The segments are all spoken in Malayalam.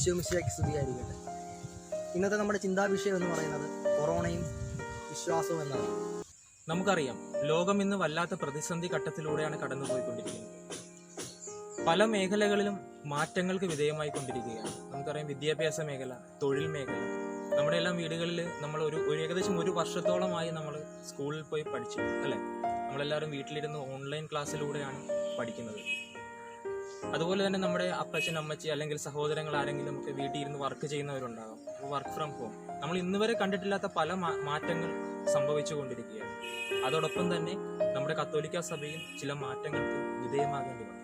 ഈശോമിശിയാക്കി സ്തുതിയായിരിക്കട്ടെ. ഇന്നത്തെ നമ്മുടെ ചിന്താ വിഷയം എന്ന് പറയുന്നത് കൊറോണയും വിശ്വാസവും എന്നാണ്. നമുക്കറിയാം ലോകം ഇന്ന് വല്ലാത്ത പ്രതിസന്ധി ഘട്ടത്തിലൂടെയാണ് കടന്നുപോയിക്കൊണ്ടിരിക്കുന്നത്. പല മേഖലകളിലും മാറ്റങ്ങൾക്ക് വിധേയമായി കൊണ്ടിരിക്കുകയാണ് നമുക്കറിയാം വിദ്യാഭ്യാസ മേഖല തൊഴിൽ മേഖല. നമ്മുടെ എല്ലാം വീടുകളിൽ നമ്മൾ ഒരു ഏകദേശം ഒരു വർഷത്തോളമായി നമ്മൾ സ്കൂളിൽ പോയി പഠിച്ചു അല്ലേ? നമ്മളെല്ലാവരും വീട്ടിലിരുന്ന് ഓൺലൈൻ ക്ലാസ്സിലൂടെയാണ് പഠിക്കുന്നത്. അതുപോലെ തന്നെ നമ്മുടെ അപ്പച്ചൻ അമ്മച്ചി അല്ലെങ്കിൽ സഹോദരങ്ങൾ ആരെങ്കിലും ഒക്കെ വീട്ടിൽ ഇരുന്ന് വർക്ക് ചെയ്യുന്നവരുണ്ടാകും. വർക്ക് ഫ്രം ഹോം നമ്മൾ ഇന്ന് വരെ കണ്ടിട്ടില്ലാത്ത പല മാറ്റങ്ങൾ സംഭവിച്ചു കൊണ്ടിരിക്കുകയാണ്. അതോടൊപ്പം തന്നെ നമ്മുടെ കത്തോലിക്ക സഭയും ചില മാറ്റങ്ങൾക്ക് വിധേയമാകേണ്ടി വന്നു.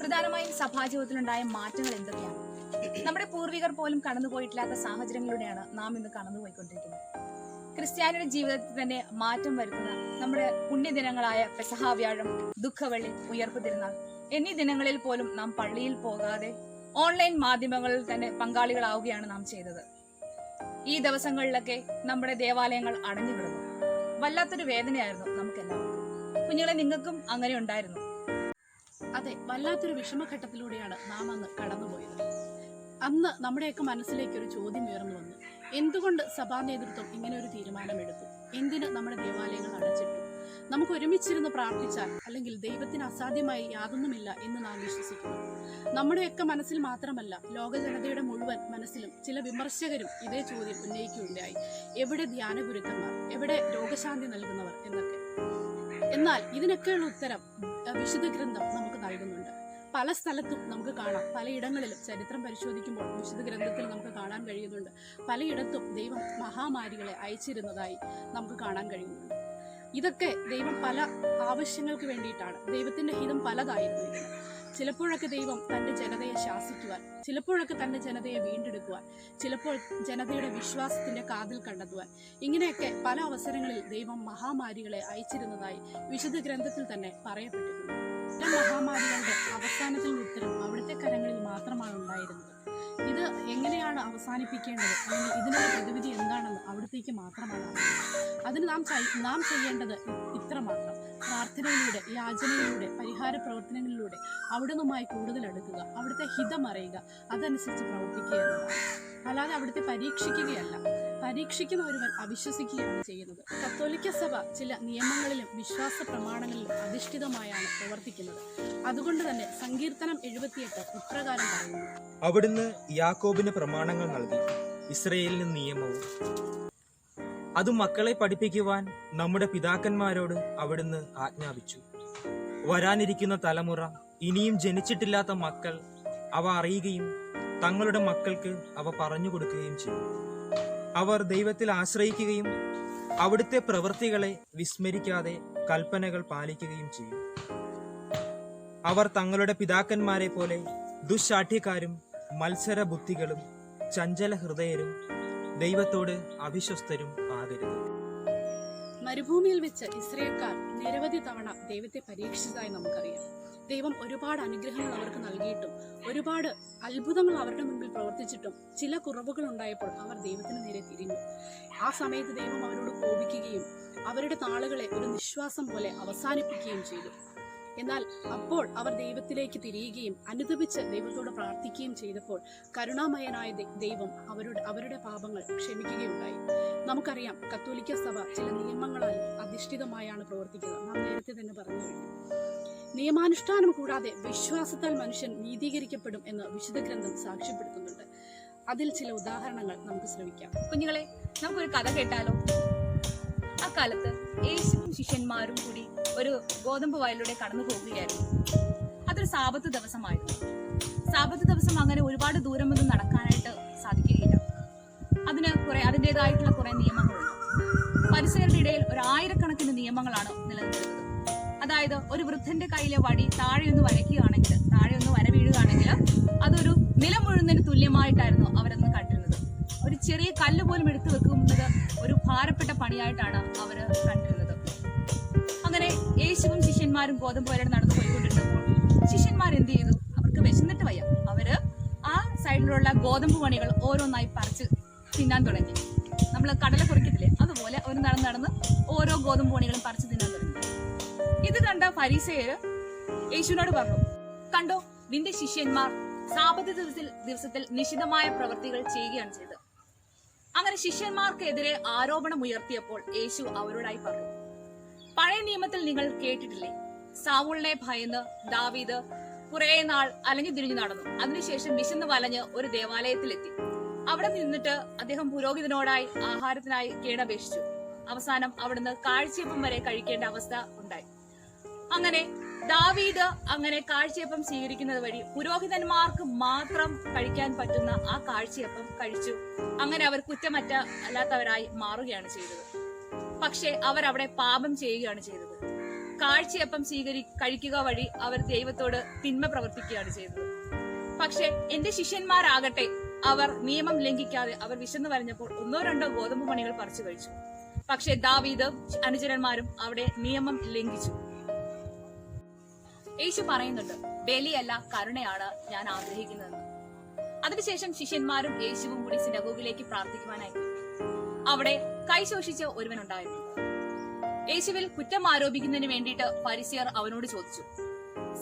പ്രധാനമായും സഭാജീവിതത്തിലുണ്ടായ മാറ്റങ്ങൾ എന്തൊക്കെയാണ്? നമ്മുടെ പൂർവികർ പോലും കടന്നുപോയിട്ടില്ലാത്ത സാഹചര്യങ്ങളിലൂടെയാണ് നാം ഇന്ന് കടന്നുപോയിക്കൊണ്ടിരിക്കുന്നത്. ക്രിസ്ത്യാനിയുടെ ജീവിതത്തിൽ തന്നെ മാറ്റം വരുത്തുന്ന നമ്മുടെ പുണ്യദിനങ്ങളായ പെസഹാവ്യാഴം ദുഃഖവെള്ളി ഉയർപ്പ് തിരുനാൾ എന്നീ ദിനങ്ങളിൽ പോലും നാം പള്ളിയിൽ പോകാതെ ഓൺലൈൻ മാധ്യമങ്ങളിൽ തന്നെ പങ്കാളികളാവുകയാണ് നാം ചെയ്തത്. ഈ ദിവസങ്ങളിലൊക്കെ നമ്മുടെ ദേവാലയങ്ങൾ അടഞ്ഞു കിടന്നു വല്ലാത്തൊരു വേദനയായിരുന്നു നമുക്കെല്ലാം കുഞ്ഞുങ്ങളെ നിങ്ങൾക്കും അങ്ങനെ ഉണ്ടായിരുന്നു. അതെ വല്ലാത്തൊരു വിഷമഘട്ടത്തിലൂടെയാണ് നാം അന്ന് കടന്നുപോയത്. അന്ന് നമ്മുടെയൊക്കെ മനസ്സിലേക്ക് ഒരു ചോദ്യം ഉയർന്നു വന്നു. എന്തുകൊണ്ട് സഭാ നേതൃത്വം ഇങ്ങനെ ഒരു തീരുമാനമെടുത്തു? എന്തിന് നമ്മുടെ ദേവാലയങ്ങൾ അടച്ചിട്ടു? നമുക്ക് ഒരുമിച്ചിരുന്ന് പ്രാർത്ഥിച്ചാൽ അല്ലെങ്കിൽ ദൈവത്തിന് അസാധ്യമായി യാതൊന്നുമില്ല എന്ന് നാം വിശ്വസിക്കുന്നു. നമ്മുടെയൊക്കെ മനസ്സിൽ മാത്രമല്ല ലോക ജനതയുടെ മുഴുവൻ മനസ്സിലും ചില വിമർശകരും ഇതേ ചോദ്യം ഉന്നയിക്കുകയുണ്ടായി. എവിടെ ധ്യാന ഗുരുക്കന്മാർ എവിടെ രോഗശാന്തി നൽകുന്നവർ എന്നൊക്കെ. എന്നാൽ ഇതിനൊക്കെയുള്ള ഉത്തരം വിശുദ്ധ ഗ്രന്ഥം നമുക്ക് നൽകുന്നുണ്ട്. പല സ്ഥലത്തും നമുക്ക് കാണാം. പലയിടങ്ങളിലും ചരിത്രം പരിശോധിക്കുമ്പോൾ വിശുദ്ധ ഗ്രന്ഥത്തിൽ നമുക്ക് കാണാൻ കഴിയുന്നുണ്ട്. പലയിടത്തും ദൈവം മഹാമാരികളെ അയച്ചിരുന്നതായി നമുക്ക് കാണാൻ കഴിയുന്നുണ്ട്. ഇതൊക്കെ ദൈവം പല ആവശ്യങ്ങൾക്ക് വേണ്ടിയിട്ടാണ്. ദൈവത്തിന്റെ ഹിതം പലതായിരുന്നു. ചിലപ്പോഴൊക്കെ ദൈവം തന്റെ ജനതയെ ശാസിക്കുവാൻ ചിലപ്പോഴൊക്കെ തന്റെ ജനതയെ വീണ്ടെടുക്കുവാൻ ചിലപ്പോൾ ജനതയുടെ വിശ്വാസത്തിന്റെ കാതിൽ കണ്ടെത്തുവാൻ. ഇങ്ങനെയൊക്കെ പല അവസരങ്ങളിൽ ദൈവം മഹാമാരികളെ അയച്ചിരുന്നതായി വിശുദ്ധ ഗ്രന്ഥത്തിൽ തന്നെ പറയപ്പെട്ടിട്ടുണ്ട്. മഹാമാരികളുടെ അവസാനത്തിൽ ഉത്തരം അവിടുത്തെ കരങ്ങളിൽ മാത്രമാണ് ഉണ്ടായിരുന്നത്. ഇത് എങ്ങനെയാണ് അവസാനിപ്പിക്കേണ്ടത്? അല്ലെങ്കിൽ ഇതിനുള്ള പ്രതിവിധി എന്താണെന്ന് അവിടത്തേക്ക് മാത്രമാണ് അതിന് നാം നാം ചെയ്യേണ്ടത് ഇത്ര മാത്രം. പ്രാർത്ഥനയിലൂടെ യാചനയിലൂടെ പരിഹാര പ്രവർത്തനങ്ങളിലൂടെ അവിടുന്നുമായി കൂടുതൽ അടുക്കുക അവിടുത്തെ ഹിതം അറിയുക അതനുസരിച്ച് പ്രവർത്തിക്കുക അല്ലാതെ അവിടുത്തെ പരീക്ഷിക്കുകയല്ല. പരീക്ഷിക്കുന്ന ഒരുവൻ അവിശ്വസിക്കുകയാണ് ചെയ്യുന്നത്. കത്തോലിക്ക സഭ ചില നിയമങ്ങളിലും വിശ്വാസ പ്രമാണങ്ങളിലും അധിഷ്ഠിതമായാണ് പ്രവർത്തിക്കുന്നത്. അതുകൊണ്ട് തന്നെ സങ്കീർത്തനം എഴുപത്തിയെട്ട് ഇപ്രകാരം പറയുന്നു. അവിടുന്ന് യാക്കോബിന് പ്രമാണങ്ങൾ നൽകി. ഇസ്രയേലിന് നിയമവും. അത് മക്കളെ പഠിപ്പിക്കുവാൻ നമ്മുടെ പിതാക്കന്മാരോട് അവിടുന്ന് ആജ്ഞാപിച്ചു. വരാനിരിക്കുന്ന തലമുറ ഇനിയും ജനിച്ചിട്ടില്ലാത്ത മക്കൾ അവ അറിയുകയും തങ്ങളുടെ മക്കൾക്ക് അവ പറഞ്ഞു കൊടുക്കുകയും ചെയ്യും. അവർ ദൈവത്തിൽ ആശ്രയിക്കുകയും അവിടുത്തെ പ്രവൃത്തികളെ വിസ്മരിക്കാതെ കൽപ്പനകൾ പാലിക്കുകയും ചെയ്യും. അവർ തങ്ങളുടെ പിതാക്കന്മാരെ പോലെ ദുശാഠ്യക്കാരും മത്സര ബുദ്ധികളും ചഞ്ചല ഹൃദയരും ദൈവത്തോട് അവിശ്വസ്തരും മരുഭൂമിയിൽ വെച്ച് ഇസ്രയേൽക്കാർ നിരവധി തവണ ദൈവത്തെ പരീക്ഷിച്ചതായി നമുക്കറിയാം. ദൈവം ഒരുപാട് അനുഗ്രഹങ്ങൾ അവർക്ക് നൽകിയിട്ടും ഒരുപാട് അത്ഭുതങ്ങൾ അവരുടെ മുൻപിൽ പ്രവർത്തിച്ചിട്ടും ചില കുറവുകൾ ഉണ്ടായപ്പോൾ അവർ ദൈവത്തിന് നേരെ തിരിഞ്ഞു. ആ സമയത്ത് ദൈവം അവരോട് കോപിക്കുകയും അവരുടെ നാളുകളെ ഒരു നിശ്വാസം പോലെ അവസാനിപ്പിക്കുകയും ചെയ്തു. എന്നാൽ അപ്പോൾ അവർ ദൈവത്തിലേക്ക് തിരിയുകയും അനുദപിച്ച് ദൈവത്തോട് പ്രാർത്ഥിക്കുകയും ചെയ്തപ്പോൾ കരുണാമയനായ ദൈവം അവരുടെ അവരുടെ പാപങ്ങൾ ക്ഷമിക്കുകയുണ്ടായി. നമുക്കറിയാം കത്തോലിക്ക സഭ ചില നിയമങ്ങളാൽ അധിഷ്ഠിതമായാണ് പ്രവർത്തിക്കുക നാം നേരത്തെ തന്നെ പറഞ്ഞു നിയമാനുഷ്ഠാനം കൂടാതെ വിശ്വാസത്താൽ മനുഷ്യൻ നീതീകരിക്കപ്പെടും എന്ന് വിശുദ്ധ ഗ്രന്ഥം സാക്ഷ്യപ്പെടുത്തുന്നുണ്ട്. അതിൽ ചില ഉദാഹരണങ്ങൾ നമുക്ക് ശ്രമിക്കാം. കുഞ്ഞുങ്ങളെ നമുക്കൊരു കഥ കേട്ടാലോ? അക്കാലത്ത് കാലത്ത് യേശുവും ശിഷ്യന്മാരും കൂടി ഒരു ഗോതമ്പ് വയലിലൂടെ കടന്നു പോകുകയായിരുന്നു. അതൊരു സാപത്ത് ദിവസമായിരുന്നു. സാപത്ത് ദിവസം അങ്ങനെ ഒരുപാട് ദൂരമൊന്നും നടക്കാനായിട്ട് സാധിക്കുകയില്ല. അതിന് കുറെ അതിന്റെതായിട്ടുള്ള കുറെ നിയമങ്ങളുണ്ട്. പരിസരരുടെ ഇടയിൽ ഒരു ആയിരക്കണക്കിന് നിയമങ്ങളാണ് നിലനിൽക്കുന്നത് അതായത് ഒരു വൃദ്ധന്റെ കയ്യിലെ വടി താഴെ ഒന്ന് വരയ്ക്കുകയാണെങ്കിൽ താഴെ ഒന്ന് വര വീഴുകയാണെങ്കിൽ അതൊരു നിലമുഴുന്നതിന് തുല്യമായിട്ടായിരുന്നു അവരന്ന് കണ്ടിരുന്നത്. ഒരു ചെറിയ കല്ല് പോലും എടുത്തു വെക്കുന്നത് ഒരു ഭാരപ്പെട്ട പണിയായിട്ടാണ് അവർ കണ്ടിരുന്നത്. യേശുവും ശിഷ്യന്മാരും ഗോതമ്പ് വരെ നടന്നു പോയിക്കൊണ്ടിരുന്നപ്പോൾ ശിഷ്യന്മാർ എന്ത് ചെയ്തു? അവർക്ക് വിശന്നിട്ട് വയ്യ. അവർ ആ സൈഡിലുള്ള ഗോതമ്പ് പണികൾ ഓരോന്നായി പറിച്ച് തിന്നാൻ തുടങ്ങി. നമ്മൾ കടല കുറിക്കത്തില്ലേ അതുപോലെ അവർ നടന്ന് നടന്ന് ഓരോ ഗോതമ്പ് പണികളും പറിച്ച് തിന്നാൻ തുടങ്ങി. ഇത് കണ്ട ഫരീസയര് യേശുവിനോട് പറഞ്ഞു കണ്ടോ നിന്റെ ശിഷ്യന്മാർ സാപത്ത് ദിവസത്തിൽ ദിവസത്തിൽ നിശിതമായ പ്രവൃത്തികൾ ചെയ്യുകയാണ് ചെയ്തത്. അങ്ങനെ ശിഷ്യന്മാർക്കെതിരെ ആരോപണം ഉയർത്തിയപ്പോൾ യേശു അവരോടായി പറഞ്ഞു പഴയ നിയമത്തിൽ നിങ്ങൾ കേട്ടിട്ടില്ലേ? സാവൂളിനെ ഭയന്ന് ദാവീദ് കുറെ നാൾ അലഞ്ഞു തിരിഞ്ഞു നടന്നു. അതിനുശേഷം വിശന്ന് വലഞ്ഞ് ഒരു ദേവാലയത്തിലെത്തി. അവിടെ നിന്നിട്ട് അദ്ദേഹം പുരോഹിതനോടായി ആഹാരത്തിനായി കേടപേക്ഷിച്ചു. അവസാനം അവിടുന്ന് കാഴ്ചയപ്പം വരെ കഴിക്കേണ്ട അവസ്ഥ ഉണ്ടായി. അങ്ങനെ ദാവീദ് അങ്ങനെ കാഴ്ചയപ്പം സ്വീകരിക്കുന്നത് വഴി പുരോഹിതന്മാർക്ക് മാത്രം കഴിക്കാൻ പറ്റുന്ന ആ കാഴ്ചയപ്പം കഴിച്ചു. അങ്ങനെ അവർ കുറ്റമറ്റ അല്ലാത്തവരായി മാറുകയാണ് ചെയ്തത്. പക്ഷേ അവർ അവിടെ പാപം ചെയ്യുകയാണ് ചെയ്തത്. കാഴ്ചയപ്പം സ്വീകരി കഴിക്കുക വഴി അവർ ദൈവത്തോട് തിന്മ പ്രവർത്തിക്കുകയാണ് ചെയ്തത്. പക്ഷെ എന്റെ ശിഷ്യന്മാരാകട്ടെ അവർ നിയമം ലംഘിക്കാതെ അവർ വിശന്നു വരഞ്ഞപ്പോൾ ഒന്നോ രണ്ടോ ഗോതമ്പ് മണികൾ പറിച്ചു കഴിച്ചു. പക്ഷെ ദാവീദ് അനുചരന്മാരും അവിടെ നിയമം ലംഘിച്ചു. യേശു പറയുന്നുണ്ട് ബലിയല്ല കരുണയാണ് ഞാൻ ആഗ്രഹിക്കുന്നതെന്ന് അതിനുശേഷം ശിഷ്യന്മാരും യേശുവും കൂടി സിനഗോഗിലേക്ക് പ്രാർത്ഥിക്കുവാനായി. അവിടെ കൈ ഒരുവൻ ഒരുവനുണ്ടായിരുന്നു. യേശുവിൽ കുറ്റം ആരോപിക്കുന്നതിന് വേണ്ടിയിട്ട് പരിസ്യർ അവനോട് ചോദിച്ചു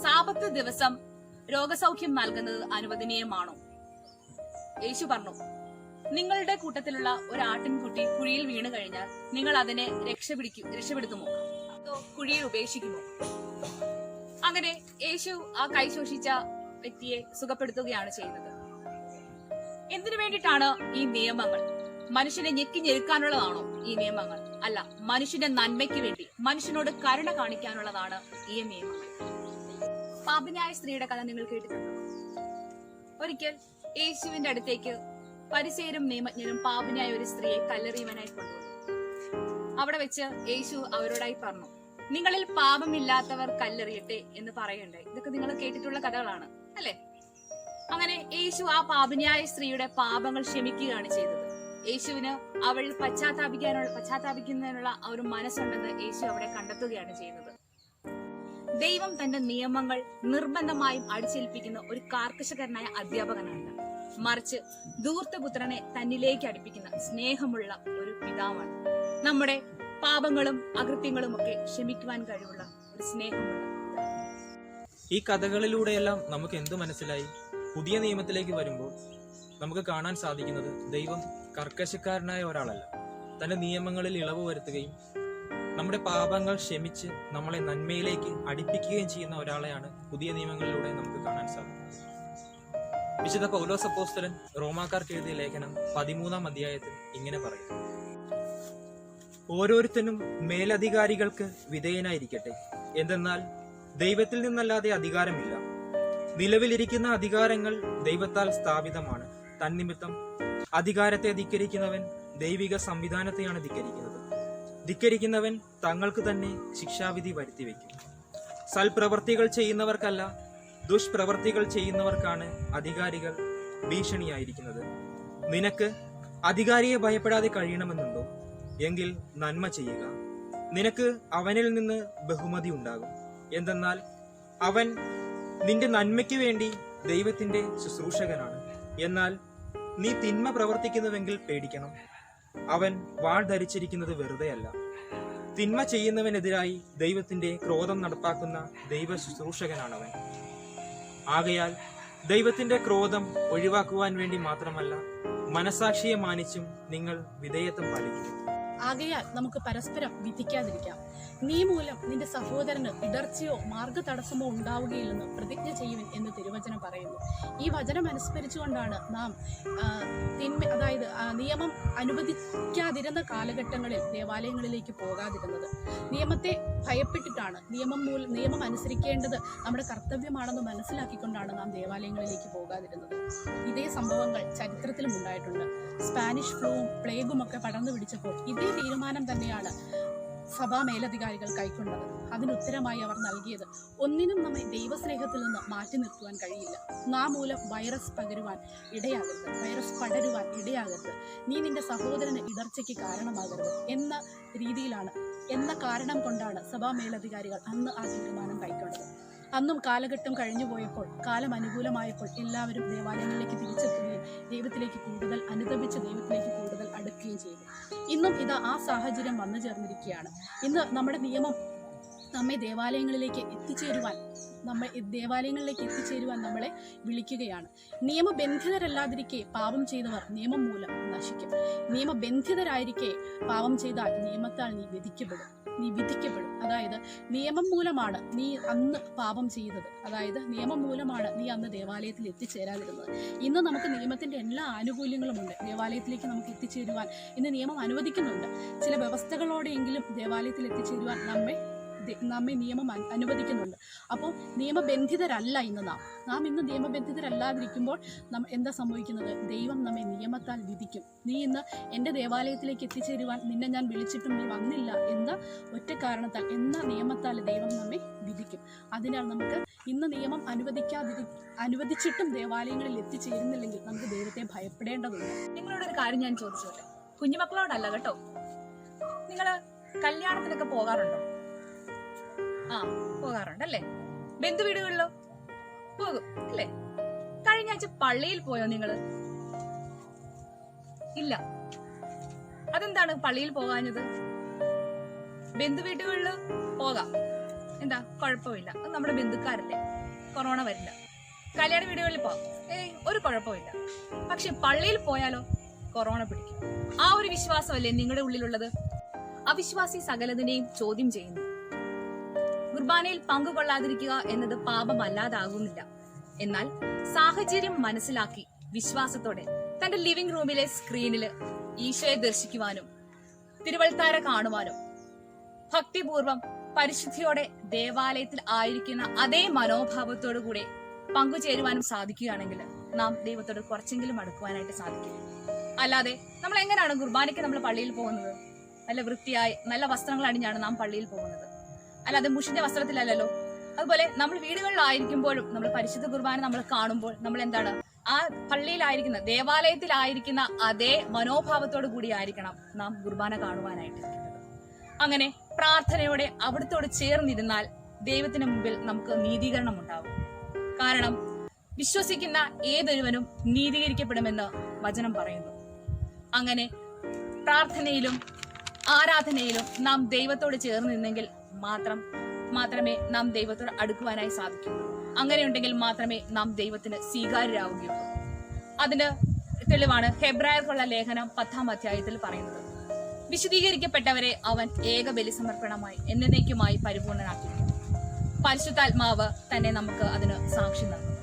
സാപത്ത് ദിവസം രോഗസൗഖ്യം നൽകുന്നത് അനുവദനീയമാണോ? യേശു പറഞ്ഞു നിങ്ങളുടെ കൂട്ടത്തിലുള്ള ഒരു ആട്ടിൻകുട്ടി കുഴിയിൽ വീണു കഴിഞ്ഞാൽ നിങ്ങൾ അതിനെ രക്ഷപിടിക്കും രക്ഷപ്പെടുത്തുമോ? അതോ കുഴിയിൽ ഉപേക്ഷിക്കുമോ? അങ്ങനെ യേശു ആ കൈ ശോഷിച്ച വ്യക്തിയെ സുഖപ്പെടുത്തുകയാണ് ചെയ്യുന്നത്. എന്തിനു വേണ്ടിയിട്ടാണ് ഈ നിയമങ്ങൾ? മനുഷ്യനെ ഞെക്കി ഞെരുക്കാനുള്ളതാണോ ഈ നിയമങ്ങൾ? അല്ല മനുഷ്യന്റെ നന്മയ്ക്ക് വേണ്ടി മനുഷ്യനോട് കരുണ കാണിക്കാനുള്ളതാണ് ഈ നിയമങ്ങൾ. പാപിനായ സ്ത്രീയുടെ കഥ നിങ്ങൾ കേട്ടിട്ടുണ്ടോ? ഒരിക്കൽ യേശുവിന്റെ അടുത്തേക്ക് പരിസേരും നിയമജ്ഞനും പാപിനായ ഒരു സ്ത്രീയെ കല്ലെറിയുവാനായി കൊണ്ടുവന്നു. അവിടെ വെച്ച് യേശു അവരോടായി പറഞ്ഞു നിങ്ങളിൽ പാപമില്ലാത്തവർ കല്ലെറിയട്ടെ എന്ന് പറയണ്ടേ ഇതൊക്കെ നിങ്ങൾ കേട്ടിട്ടുള്ള കഥകളാണ് അല്ലെ? അങ്ങനെ യേശു ആ പാപിനിയായ സ്ത്രീയുടെ പാപങ്ങൾ ക്ഷമിക്കുകയാണ് ചെയ്തത്. യേശുവിന് അവൾ പശ്ചാത്താപിക്കാനുള്ള പശ്ചാത്താപിക്കുന്നതിനുള്ള ആ ഒരു മനസ്സുണ്ടെന്ന് യേശു അവിടെ കണ്ടെത്തുകയാണ് ചെയ്യുന്നത്. ദൈവം തന്റെ നിയമങ്ങൾ നിർബന്ധമായും അടിച്ചേൽപ്പിക്കുന്ന ഒരു കാർക്കശകരനായ അധ്യാപകനാണ്. മറിച്ച് ദൂർത്തപുത്രനെ തന്നിലേക്ക് അടുപ്പിക്കുന്ന സ്നേഹമുള്ള ഒരു പിതാവാണ്. നമ്മുടെ പാപങ്ങളും അകൃത്യങ്ങളും ഒക്കെ ക്ഷമിക്കുവാൻ കഴിവുള്ള ഒരു സ്നേഹമുള്ള. ഈ കഥകളിലൂടെയെല്ലാം നമുക്ക് എന്ത് മനസ്സിലായി? പുതിയ നിയമത്തിലേക്ക് വരുമ്പോൾ നമുക്ക് കാണാൻ സാധിക്കുന്നത് ദൈവം കർക്കശക്കാരനായ ഒരാളല്ല. തന്റെ നിയമങ്ങളിൽ ഇളവ് വരുത്തുകയും നമ്മുടെ പാപങ്ങൾ ക്ഷമിച്ച് നമ്മളെ നന്മയിലേക്ക് അടുപ്പിക്കുകയും ചെയ്യുന്ന ഒരാളെയാണ് പുതിയ നിയമങ്ങളിലൂടെ നമുക്ക് കാണാൻ സാധിക്കുന്നത്. വിശുദ്ധ പൗലോസ് അപ്പോസ്തലൻ റോമാക്കാർക്ക് എഴുതിയ ലേഖനം പതിമൂന്നാം അധ്യായത്തിൽ ഇങ്ങനെ പറയും ഓരോരുത്തരും മേലധികാരികൾക്ക് വിധേയനായിരിക്കട്ടെ. എന്തെന്നാൽ ദൈവത്തിൽ നിന്നല്ലാതെ അധികാരമില്ല. നിലവിലിരിക്കുന്ന അധികാരങ്ങൾ ദൈവത്താൽ സ്ഥാപിതമാണ്. തന്നിമിത്തം. അധികാരത്തെ ധിക്കരിക്കുന്നവൻ ദൈവിക സംവിധാനത്തെയാണ് ധിക്കരിക്കുന്നത്. ധിക്കരിക്കുന്നവൻ തങ്ങൾക്ക് തന്നെ ശിക്ഷാവിധി വരുത്തിവെക്കും സൽപ്രവർത്തികൾ ചെയ്യുന്നവർക്കല്ല ദുഷ്പ്രവർത്തികൾ ചെയ്യുന്നവർക്കാണ് അധികാരികൾ ഭീഷണിയായിരിക്കുന്നത്. നിനക്ക് അധികാരിയെ ഭയപ്പെടാതെ കഴിയണമെന്നുണ്ടോ? എങ്കിൽ നന്മ ചെയ്യുക. നിനക്ക് അവനിൽ നിന്ന് ബഹുമതി ഉണ്ടാകും. എന്തെന്നാൽ അവൻ നിന്റെ നന്മയ്ക്ക് വേണ്ടി ദൈവത്തിന്റെ ശുശ്രൂഷകനാണ്. എന്നാൽ നീ തിന്മ പ്രവർത്തിക്കുന്നുവെങ്കിൽ പേടിക്കണം. അവൻ വാൾ ധരിച്ചിരിക്കുന്നത് വെറുതെയല്ല. തിന്മ ചെയ്യുന്നവനെതിരായി ദൈവത്തിന്റെ ക്രോധം നടപ്പാക്കുന്ന ദൈവ ശുശ്രൂഷകനാണവൻ. ആകയാൽ ദൈവത്തിന്റെ ക്രോധം ഒഴിവാക്കുവാൻ വേണ്ടി മാത്രമല്ല മനസാക്ഷിയെ മാനിച്ചും നിങ്ങൾ വിധേയത്വം പാലിക്കും. ആകയാൽ നമുക്ക് പരസ്പരം വിധിക്കാതിരിക്കാം. നീ മൂലം നിന്റെ സഹോദരന് ഇടർച്ചയോ മാർഗ തടസ്സമോ ഉണ്ടാവുകയില്ലെന്ന് പ്രതിജ്ഞ ചെയ്യുവിൻ എന്ന് തിരുവചനം പറയുന്നു. ഈ വചനം അനുസ്മരിച്ചുകൊണ്ടാണ് നാം തിന്മ അതായത് നിയമം അനുവദിക്കാതിരുന്ന കാലഘട്ടങ്ങളിൽ ദേവാലയങ്ങളിലേക്ക് പോകാതിരുന്നത്. നിയമത്തെ ഭയപ്പെട്ടിട്ടാണ്. നിയമം മൂലം നിയമം അനുസരിക്കേണ്ടത് നമ്മുടെ കർത്തവ്യമാണെന്ന് മനസ്സിലാക്കിക്കൊണ്ടാണ് നാം ദേവാലയങ്ങളിലേക്ക് പോകാതിരുന്നത്. ഇതേ സംഭവങ്ങൾ ചരിത്രത്തിലും ഉണ്ടായിട്ടുണ്ട്. സ്പാനിഷ് ഫ്ലൂവും പ്ലേഗും ഒക്കെ പടർന്നു പിടിച്ചപ്പോൾ ഇതേ തീരുമാനം തന്നെയാണ് സഭാ മേലധികാരികൾ കൈക്കൊണ്ടത്. അതിനുത്തരമായി അവർ നൽകിയത് ഒന്നിനും നമ്മെ ദൈവസ്നേഹത്തിൽ നിന്ന് മാറ്റി നിർത്തുവാൻ കഴിയില്ല. നാം മൂലം വൈറസ് പകരുവാൻ ഇടയാകരുത്. വൈറസ് പടരുവാൻ ഇടയാകരുത്. നീ നിന്റെ സഹോദരന് ഇടർച്ചയ്ക്ക് കാരണമാകരുത് എന്ന രീതിയിലാണ് എന്ന കാരണം കൊണ്ടാണ് സഭാ മേലധികാരികൾ അന്ന് ആ തീരുമാനം കൈക്കൊണ്ടത്. അന്നും കാലഘട്ടം കഴിഞ്ഞു പോയപ്പോൾ കാലം അനുകൂലമായപ്പോൾ എല്ലാവരും ദേവാലയങ്ങളിലേക്ക് തിരിച്ചെത്തുകയും ദൈവത്തിലേക്ക് കൂടുതൽ അനുദപിച്ച് ദൈവത്തിലേക്ക് കൂടുതൽ അടുക്കുകയും ചെയ്തു. ഇന്നും ഇത് ആ സാഹചര്യം വന്നു ചേർന്നിരിക്കുകയാണ്. ഇന്ന് നമ്മുടെ നിയമം നമ്മെ ദേവാലയങ്ങളിലേക്ക് എത്തിച്ചേരുവാൻ നമ്മൾ ദേവാലയങ്ങളിലേക്ക് എത്തിച്ചേരുവാൻ നമ്മളെ വിളിക്കുകയാണ്. നിയമബന്ധിതരല്ലാതിരിക്കെ പാപം ചെയ്തവർ നിയമം മൂലം നശിക്കും. നിയമബന്ധിതരായിരിക്കെ പാപം ചെയ്താൽ നിയമത്താൽ നീ വിധിക്കപ്പെടും. നീ വിധിക്കപ്പെടും. അതായത് നിയമം മൂലമാണ് നീ അന്ന് പാപം ചെയ്തത്. അതായത് നിയമം മൂലമാണ് നീ അന്ന് ദേവാലയത്തിൽ എത്തിച്ചേരാതിരുന്നത്. ഇന്ന് നമുക്ക് നിയമത്തിന്റെ എല്ലാ ആനുകൂല്യങ്ങളും ഉണ്ട് ദേവാലയത്തിലേക്ക് നമുക്ക് എത്തിച്ചേരുവാൻ ഇന്ന് നിയമം അനുവദിക്കുന്നുണ്ട്. ചില വ്യവസ്ഥകളോടെയെങ്കിലും ദേവാലയത്തിൽ എത്തിച്ചേരുവാൻ നമ്മെ നമ്മെ നിയമം അനു- അനുവദിക്കുന്നുണ്ട്. അപ്പോൾ നിയമബന്ധിതരല്ല ഇന്ന് നാം നാം ഇന്ന് നിയമബന്ധിതരല്ലാതിരിക്കുമ്പോൾ നാം എന്താ സംഭവിക്കുന്നത്? ദൈവം നമ്മെ നിയമത്താൽ വിധിക്കും. നീ ഇന്ന് എന്റെ ദേവാലയത്തിലേക്ക് എത്തിച്ചേരുവാൻ നിന്നെ ഞാൻ വിളിച്ചിട്ടും നീ വന്നില്ല എന്ന ഒറ്റ കാരണത്താൽ എന്ന നിയമത്താൽ ദൈവം നമ്മെ വിധിക്കും. അതിനാൽ നമുക്ക് ഇന്ന് നിയമം അനുവദിക്കാതിരി അനുവദിച്ചിട്ടും ദേവാലയങ്ങളിൽ എത്തിച്ചേരുന്നില്ലെങ്കിൽ നമുക്ക് ദൈവത്തെ ഭയപ്പെടേണ്ടതുണ്ട്. നിങ്ങളോട് ഒരു കാര്യം ഞാൻ ചോദിച്ചോട്ടെ? കുഞ്ഞുമക്കളോടല്ല കേട്ടോ? നിങ്ങൾ കല്യാണത്തിനൊക്കെ പോകാറുണ്ടോ? ആ പോകാറുണ്ട് അല്ലേ ബന്ധു വീടുകളിലോ? പോകും അല്ലേ? കഴിഞ്ഞ ആഴ്ച പള്ളിയിൽ പോയോ നിങ്ങൾ? ഇല്ല. അതെന്താണ് പള്ളിയിൽ പോകാഞ്ഞത്? ബന്ധു വീടുകളിൽ? പോകാം. എന്താ കുഴപ്പമില്ല. അത് നമ്മുടെ ബന്ധുക്കാരല്ലേ. കൊറോണ വരില്ല. കല്യാണ വീടുകളിൽ പോകാം. ഏയ് ഒരു കുഴപ്പമില്ല. പക്ഷെ പള്ളിയിൽ പോയാലോ? കൊറോണ പിടിക്കും. ആ ഒരു വിശ്വാസമല്ലേ നിങ്ങളുടെ ഉള്ളിലുള്ളത്? അവിശ്വാസി സകലതിനെയും ചോദ്യം ചെയ്യുന്നു. കുർബാനയിൽ പങ്കുകൊള്ളാതിരിക്കുക എന്നത് പാപമല്ലാതാകുന്നില്ല. എന്നാൽ സാഹചര്യം മനസ്സിലാക്കി വിശ്വാസത്തോടെ തന്റെ ലിവിംഗ് റൂമിലെ സ്ക്രീനിൽ ഈശോയെ ദർശിക്കുവാനും തിരുവൾത്താര കാണുവാനും ഭക്തിപൂർവം പരിശുദ്ധിയോടെ ദേവാലയത്തിൽ ആയിരിക്കുന്ന അതേ മനോഭാവത്തോടു കൂടെ പങ്കുചേരുവാനും സാധിക്കുകയാണെങ്കിൽ നാം ദൈവത്തോട് കുറച്ചെങ്കിലും അടുക്കുവാനായിട്ട് സാധിക്കും. അല്ലാതെ നമ്മൾ എങ്ങനെയാണ് കുർബാനയ്ക്ക് നമ്മൾ പള്ളിയിൽ പോകുന്നത്? നല്ല വൃത്തിയായി നല്ല വസ്ത്രങ്ങൾ അണിഞ്ഞാണ് നാം പള്ളിയിൽ പോകുന്നത്. അല്ലാതെ മുഷിന്റെ വസ്ത്രത്തിലല്ലല്ലോ. അതുപോലെ നമ്മൾ വീടുകളിലായിരിക്കുമ്പോഴും നമ്മൾ പരിശുദ്ധ കുർബാന നമ്മൾ കാണുമ്പോൾ നമ്മൾ എന്താണ്? ആ പള്ളിയിലായിരിക്കുന്ന ദേവാലയത്തിലായിരിക്കുന്ന അതേ മനോഭാവത്തോടു കൂടി ആയിരിക്കണം നാം കുർബാന കാണുവാനായിട്ട് അങ്ങനെ പ്രാർത്ഥനയോടെ അവിടുത്തോട് ചേർന്നിരുന്നാൽ ദൈവത്തിന് മുമ്പിൽ നമുക്ക് നീതീകരണം ഉണ്ടാവും കാരണം വിശ്വസിക്കുന്ന ഏതൊരുവനും നീതീകരിക്കപ്പെടുമെന്ന് വചനം പറയുന്നു. അങ്ങനെ പ്രാർത്ഥനയിലും ആരാധനയിലും നാം ദൈവത്തോട് ചേർന്ന് നിന്നെങ്കിൽ മാത്രം മാത്രമേ നാം ദൈവത്തോട് അടുക്കുവാനായി സാധിക്കൂ. അങ്ങനെയുണ്ടെങ്കിൽ മാത്രമേ നാം ദൈവത്തിന് സ്വീകാര്യരാവുകയുള്ളൂ. അതിന് തെളിവാണ് ഹെബ്രായർക്കുള്ള ലേഖനം പത്താം അധ്യായത്തിൽ പറയുന്നത്. വിശദീകരിക്കപ്പെട്ടവരെ അവൻ ഏക ബലി സമർപ്പണമായി എന്നേക്കുമായി പരിപൂർണനാക്കി പരിശുദ്ധാത്മാവ് തന്നെ നമുക്ക് അതിന് സാക്ഷി നൽകും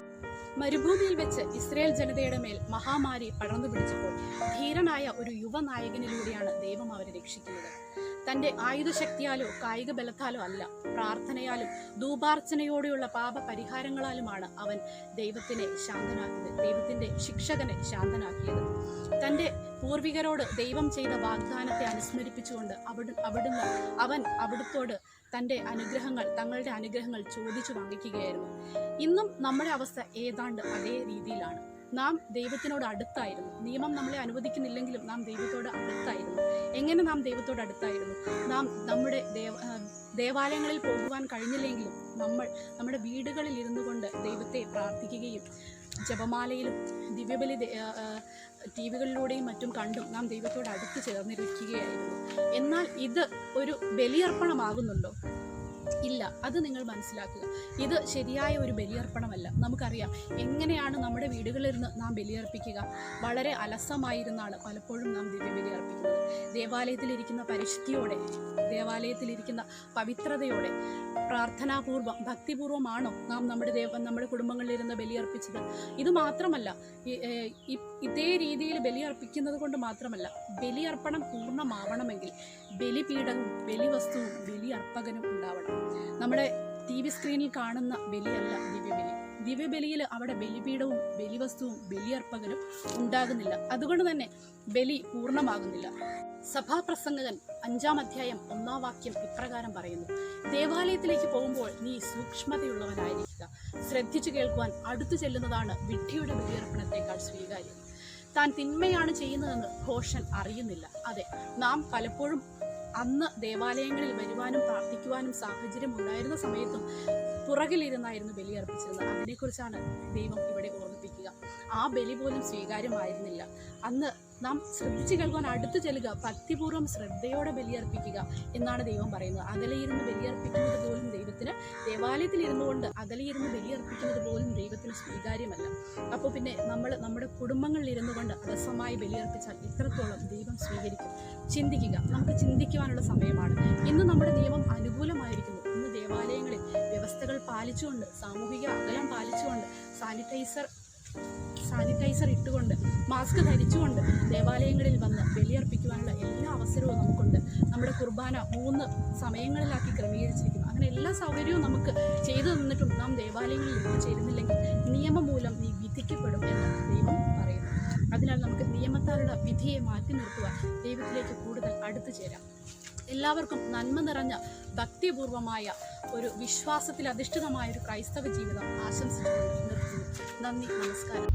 മരുഭൂമിയിൽ വെച്ച് ഇസ്രയേൽ ജനതയുടെ മേൽ മഹാമാരി പടർന്നു പിടിച്ചപ്പോൾ ധീരനായ ഒരു യുവനായകനിലൂടെയാണ് ദൈവം അവരെ രക്ഷിക്കുന്നത്. തന്റെ ആയുധശക്തിയാലോ കായിക ബലത്താലോ അല്ല. പ്രാർത്ഥനയാലും ധൂപാർച്ചനയോടെയുള്ള പാപ പരിഹാരങ്ങളാലുമാണ് അവൻ ദൈവത്തിനെ ശാന്തനാക്കിയത് ദൈവത്തിന്റെ ശിക്ഷകനെ ശാന്തനാക്കിയത്. തന്റെ പൂർവികരോട് ദൈവം ചെയ്ത വാഗ്ദാനത്തെ അനുസ്മരിപ്പിച്ചുകൊണ്ട് അവിടെ അവിടുന്ന് അവൻ അവിടുത്തോട് തന്റെ അനുഗ്രഹങ്ങൾ തങ്ങളുടെ അനുഗ്രഹങ്ങൾ ചോദിച്ചു വാങ്ങിക്കുകയായിരുന്നു. ഇന്നും നമ്മുടെ അവസ്ഥ ഏതാണ്ട് അതേ രീതിയിലാണ്. നാം ദൈവത്തിനോട് അടുത്തായിരുന്നു. നിയമം നമ്മളെ അനുവദിക്കുന്നില്ലെങ്കിലും നാം ദൈവത്തോട് അടുത്തായിരുന്നു. എങ്ങനെ നാം ദൈവത്തോട് അടുത്തായിരുന്നു? നാം നമ്മുടെ ദേവ ദേവാലയങ്ങളിൽ പോകുവാൻ കഴിഞ്ഞില്ലെങ്കിലും നമ്മൾ നമ്മുടെ വീടുകളിൽ ഇരുന്നു കൊണ്ട് ദൈവത്തെ പ്രാർത്ഥിക്കുകയും ജപമാലയിലും ദിവ്യബലി ടി വികളിലൂടെയും മറ്റും കണ്ടും നാം ദൈവത്തോട് അടുത്ത് ചേർന്നിരിക്കുകയായിരുന്നു. എന്നാൽ ഇത് ഒരു ബലിയർപ്പണമാകുന്നുണ്ടോ? ഇല്ല അത് നിങ്ങൾ മനസ്സിലാക്കുക. ഇത് ശരിയായ ഒരു ബലിയർപ്പണമല്ല. നമുക്കറിയാം എങ്ങനെയാണ് നമ്മുടെ വീടുകളിലിരുന്ന് നാം ബലിയർപ്പിക്കുക? വളരെ അലസമായിരുന്നാണ് പലപ്പോഴും നാം ദിവ്യബലി അർപ്പിക്കുന്നത് ദേവാലയത്തിലിരിക്കുന്ന പരിശുദ്ധിയോടെ ദേവാലയത്തിലിരിക്കുന്ന പവിത്രതയോടെ പ്രാർത്ഥനാപൂർവം ഭക്തിപൂർവമാണോ നാം നമ്മുടെ ദേവ നമ്മുടെ കുടുംബങ്ങളിലിരുന്ന് ബലിയർപ്പിച്ചത്? ഇത് മാത്രമല്ല ഇതേ രീതിയിൽ ബലിയർപ്പിക്കുന്നത് കൊണ്ട് മാത്രമല്ല ബലിയർപ്പണം പൂർണമാവണമെങ്കിൽ ബലിപീഠവും ബലിവസ്തുവും ബലിയർപ്പകനും ഉണ്ടാവണം. നമ്മുടെ ടി വി സ്ക്രീനിൽ കാണുന്ന ബലിയല്ല ദിവ്യബലി. ദിവ്യബലിയിൽ അവിടെ ബലിപീഠവും ബലിവസ്തുവും ബലിയർപ്പകനും ഉണ്ടാകുന്നില്ല. അതുകൊണ്ട് തന്നെ ബലി പൂർണമാകുന്നില്ല. സഭാപ്രസംഗകൻ അഞ്ചാം അധ്യായം ഒന്നാം വാക്യം ഇപ്രകാരം പറയുന്നു. ദേവാലയത്തിലേക്ക് പോകുമ്പോൾ നീ സൂക്ഷ്മതയുള്ളവനായിരിക്കുക. ശ്രദ്ധിച്ചു കേൾക്കുവാൻ അടുത്തു ചെല്ലുന്നതാണ് വിഡ്ഢിയുടെ ബലിയർപ്പണത്തെക്കാൾ സ്വീകാര്യം. താൻ തിന്മയാണ് ചെയ്യുന്നതെന്ന് ഘോഷൻ അറിയുന്നില്ല. അതെ നാം പലപ്പോഴും അന്ന് ദേവാലയങ്ങളിൽ വരുവാനും പ്രാർത്ഥിക്കുവാനും സാഹചര്യം ഉണ്ടായിരുന്ന സമയത്തും പുറകിലിരുന്നായിരുന്നു ബലിയർപ്പിച്ചിരുന്നത് അതിനെക്കുറിച്ചാണ് ദൈവം ഇവിടെ ഓർമ്മിപ്പിക്കുക. ആ ബലി പോലും സ്വീകാര്യമായിരുന്നില്ല. അന്ന് നാം ശ്രദ്ധിച്ചു കേൾക്കുവാൻ അടുത്തു ചെല്ലുക. ഭക്തിപൂർവം ശ്രദ്ധയോടെ ബലിയർപ്പിക്കുക എന്നാണ് ദൈവം പറയുന്നത്. അകലെയിരുന്ന് ബലിയർപ്പിക്കുന്നത് പോലും ദൈവത്തിന് ദേവാലയത്തിൽ ഇരുന്നുകൊണ്ട് അകലെയിരുന്ന് ബലിയർപ്പിക്കുന്നത് പോലും ദൈവത്തിന് സ്വീകാര്യമല്ല. അപ്പോൾ പിന്നെ നമ്മൾ നമ്മുടെ കുടുംബങ്ങളിൽ ഇരുന്നു കൊണ്ട് അലസമായി ബലിയർപ്പിച്ചാൽ ഇത്രത്തോളം ദൈവം സ്വീകരിക്കും. ചിന്തിക്കുക. നമുക്ക് ചിന്തിക്കുവാനുള്ള സമയമാണ്. ഇന്ന് നമ്മുടെ നിയമം അനുകൂലമായിരിക്കുന്നു. ഇന്ന് ദേവാലയങ്ങളിൽ വ്യവസ്ഥകൾ പാലിച്ചുകൊണ്ട് സാമൂഹിക അകലം പാലിച്ചുകൊണ്ട് സാനിറ്റൈസർ സാനിറ്റൈസർ ഇട്ടുകൊണ്ട് മാസ്ക് ധരിച്ചുകൊണ്ട് ദേവാലയങ്ങളിൽ വന്ന് ബലിയർപ്പിക്കുവാനുള്ള എല്ലാ അവസരവും നമുക്കുണ്ട്. നമ്മുടെ കുർബാന മൂന്ന് സമയങ്ങളിലാക്കി ക്രമീകരിച്ചിരിക്കുന്നു. അങ്ങനെ എല്ലാ സൗകര്യവും നമുക്ക് ചെയ്തു തന്നിട്ടും നാം ദേവാലയങ്ങളിൽ എത്തിച്ചേരുന്നില്ലെങ്കിൽ നിയമം മൂലം നീ വിധിക്കപ്പെടും എന്ന് ദൈവം അതിനാൽ നമുക്ക് നിയമത്താലുള്ള വിധിയെ മാറ്റി നിർത്തുവാൻ ദൈവത്തിലേക്ക് കൂടുതൽ അടുത്തു ചേരാം. എല്ലാവർക്കും നന്മ നിറഞ്ഞ ഭക്തിപൂർവമായ ഒരു വിശ്വാസത്തിൽ അധിഷ്ഠിതമായ ഒരു ക്രൈസ്തവ ജീവിതം ആശംസിച്ചുകൊണ്ട് നിർത്തുന്നു. നന്ദി നമസ്കാരം.